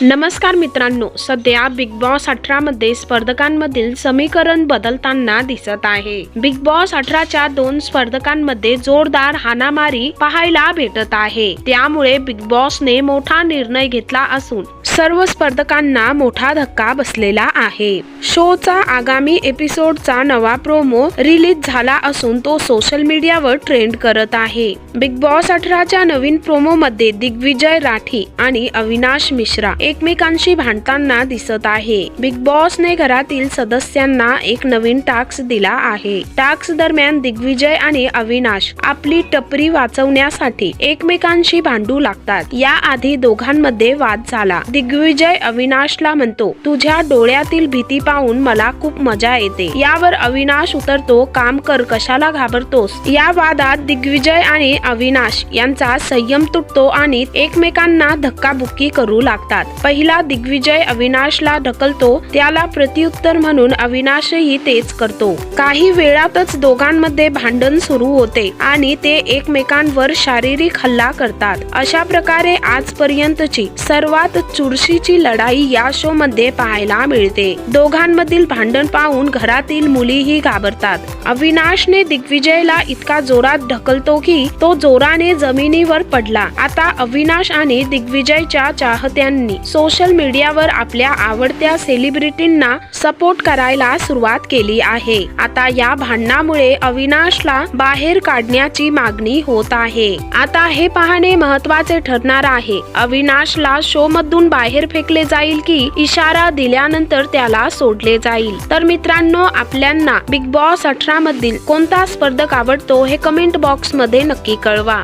नमस्कार मित्रांनो सध्या बिग बॉस अठरा मध्ये स्पर्धकांमधील समीकरण बदलताना दिसत आहे. बिग बॉस अठराच्या दोन स्पर्धकांमध्ये जोरदार हाणामारी पाहायला भेटत आहे. त्यामुळे बिग बॉसने मोठा निर्णय घेतला असून सर्व स्पर्धकांना मोठा धक्का बसलेला आहे. शोचा आगामी एपिसोडचा नवा प्रोमो रिलीज झाला असून तो सोशल मीडियावर ट्रेंड करत आहे. बिग बॉस अठराच्या नवीन प्रोमो मध्ये दिग्विजय राठी आणि अविनाश मिश्रा एकमेकांशी भांडताना दिसत आहे. बिग बॉसने घरातील सदस्यांना एक नवीन टास्क दिला आहे. टास्क दरम्यान दिग्विजय आणि अविनाश आपली टपरी वाचवण्यासाठी एकमेकांशी भांडू लागतात. याआधी दोघांमध्ये वाद झाला. दिग्विजय अविनाशला म्हणतो तुझ्या डोळ्यातील भीती पाहून मला खूप मजा येते. यावर अविनाश उतरतो काम कर कशाला घाबरतोस? या वादात दिग्विजय आणि अविनाश यांचा संयम तुटतो आणि एकमेकांना धक्काबुक्की करू लागतात. पहिला दिग्विजय अविनाशला ढकलतो त्याला प्रत्युत्तर म्हणून अविनाशही तेच करतो. काही वेळातच दोघांमध्ये भांडण सुरू होते आणि ते एकमेकांवर शारीरिक हल्ला करतात. अशा प्रकारे आजपर्यंतची सर्वात चुरशीची लढाई या शो मध्ये पाहायला मिळते. दोघांमधील भांडण पाहून घरातील मुलीही घाबरतात. अविनाशने दिग्विजयला इतका जोरात ढकलतो की तो जोराने जमिनीवर पडला. आता अविनाश आणि दिग्विजयच्या चाहत्यांनी सोशल मीडियावर आपल्या आवडत्या सेलिब्रिटींना सपोर्ट करायला सुरुवात केली आहे. आता या भांडणामुळे अविनाशला बाहेर काढण्याची मागणी होत आहे. आता हे पाहणे महत्त्वाचे ठरणार आहे. अविनाशला शो मधून बाहेर फेकले जाईल की इशारा दिल्यानंतर त्याला सोडले जाईल. तर मित्रांनो आपल्यांना बिग बॉस अठरा मधील कोणता स्पर्धक आवडतो हे कमेंट बॉक्समध्ये नक्की कळवा.